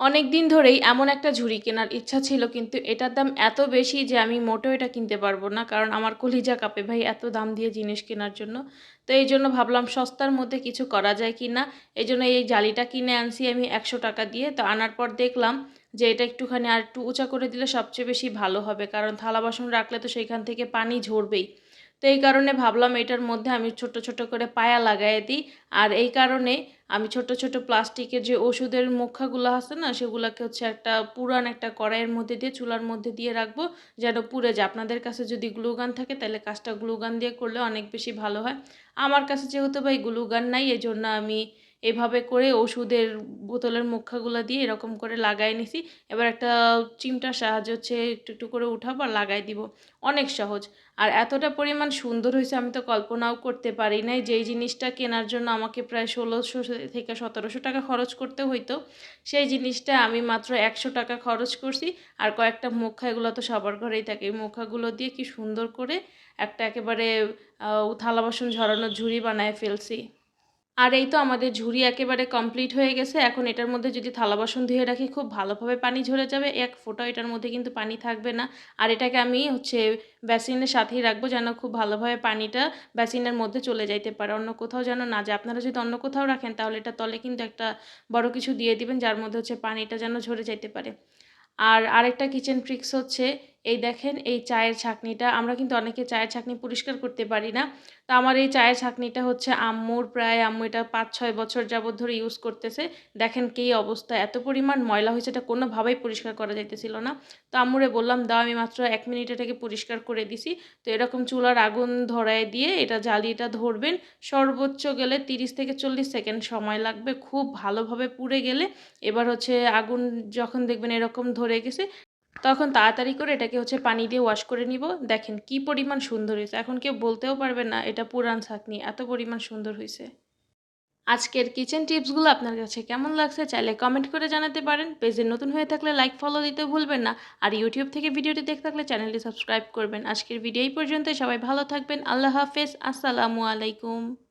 অনেক দিন ধরেই এমন একটা ঝুড়ি কেনার ইচ্ছা ছিল, কিন্তু এটার দাম এত বেশি যে আমি মোটেও এটা কিনতে পারব না, কারণ আমার কলিজা কাপে ভাই এত দাম দিয়ে জিনিস কেনার জন্য। তো এই জন্য ভাবলাম সস্তার মধ্যে কিছু করা যায় কি না। এই জন্য এই জালিটা কিনে আনছি আমি একশো টাকা দিয়ে। তো আনার পর দেখলাম যে এটা একটুখানি আর একটু উঁচা করে দিলে সবচেয়ে বেশি ভালো হবে, কারণ থালা বাসন রাখলে তো সেইখান থেকে পানি ঝরবেই। তো এই কারণে ভাবলাম এটার মধ্যে আমি ছোট ছোট করে পায়া লাগাই দিই। আর এই কারণে আমি ছোট ছোট প্লাস্টিকের যে ওষুধের মুখাগুলো আছে না, সেগুলোকে হচ্ছে একটা পুরান একটা কড়াইয়ের মধ্যে দিয়ে, চুলার মধ্যে দিয়ে রাখব যেন পুড়ে যায়। আপনাদের কাছে যদি গ্লুগান থাকে, তাহলে কাজটা গ্লুগান দিয়ে করলে অনেক বেশি ভালো হয়। আমার কাছে যেহেতু ভাই গ্লুগান নাই এই জন্য আমি এভাবে করে ওষুধের বোতলের মুখাগুলো দিয়ে এরকম করে লাগাই নিছি। এবার একটা চিমটার সাহায্য হচ্ছে একটু একটু করে উঠাবো আর লাগাই দিব। অনেক সহজ। আর এতটা পরিমাণ সুন্দর হয়েছে আমি তো কল্পনাও করতে পারি নাই যেই জিনিসটা কেনার জন্য আমাকে প্রায় ষোলোশো থেকে সতেরোশো টাকা খরচ করতে হইতো। সেই জিনিসটা আমি মাত্র একশো টাকা খরচ করছি। আর কয়েকটা মুখা এগুলো তো সবার ঘরেই থাকে। এই মুখাগুলো দিয়ে কি সুন্দর করে একটা একেবারে থালা বাসন ঝরানোর ঝুড়ি বানায় ফেলছি। আর এই তো আমাদের ঝুড়ি একেবারে কমপ্লিট হয়ে গেছে। এখন এটার মধ্যে যদি থালা বাসন ধুয়ে রাখি, খুব ভালোভাবে পানি ঝরে যাবে। এক ফোঁটাও এটার মধ্যে কিন্তু পানি থাকবে না। আর এটাকে আমি হচ্ছে বেসিনের সাথেই রাখব যেন খুব ভালোভাবে পানিটা বেসিনের মধ্যে চলে যাইতে পারে। অন্য কোথাও যেন না যায়। আপনারা যদি অন্য কোথাও রাখেন, তাহলে এটা তলে কিন্তু একটা বড় কিছু দিয়ে দিবেন, যার মধ্যে হচ্ছে পানিটা যেন ঝরে যাইতে পারে। আর আরেকটা কিচেন ট্রিক্স হচ্ছে এই দেখেন, এই চায়ের ছাকনিটা, আমরা কিন্তু অনেকে চায়ের ছাকনি পরিষ্কার করতে পারি না। তো আমার এই চায়ের ছাকনিটা হচ্ছে আম্মুর, প্রায় আম্মু এটা পাঁচ ছয় বছর যাবৎ ধরে ইউজ করতেছে। দেখেন কি অবস্থা, এত পরিমাণ ময়লা হয়েছে, এটা কোনোভাবেই পরিষ্কার করা যাইতেছিল না। তো আম্মুরে বললাম, দাও, আমি মাত্র এক মিনিট এটাকে পরিষ্কার করে দিছি। তো এরকম চুলার আগুন ধরায় দিয়ে এটা জ্বালিটা ধরবেন। সর্বোচ্চ গেলে তিরিশ থেকে চল্লিশ সেকেন্ড সময় লাগবে, খুব ভালোভাবে পুড়ে গেলে। এবার হচ্ছে আগুন যখন দেখবেন এরকম ধরে গেছে তখন তাড়াতাড়ি করে এটাকে হচ্ছে পানি দিয়ে ওয়াশ করে নিব। দেখেন কি পরিমাণ সুন্দর হয়েছে। এখন কেউ বলতেও পারবে না, এটা পুরান ছাকনি, এত পরিমাণ সুন্দর হয়েছে। আজকের কিচেন টিপসগুলো আপনার কাছে কেমন লাগছে চাইলে কমেন্ট করে জানাতে পারেন। পেজে নতুন হয়ে থাকলে লাইক ফলো দিতে ভুলবেন না। আর ইউটিউব থেকে ভিডিওটি দেখতে থাকলে চ্যানেলটি সাবস্ক্রাইব করবেন। আজকের ভিডিও এই পর্যন্ত সবাই ভালো থাকবেন। আল্লাহ হাফেজ। আসসালামু আলাইকুম।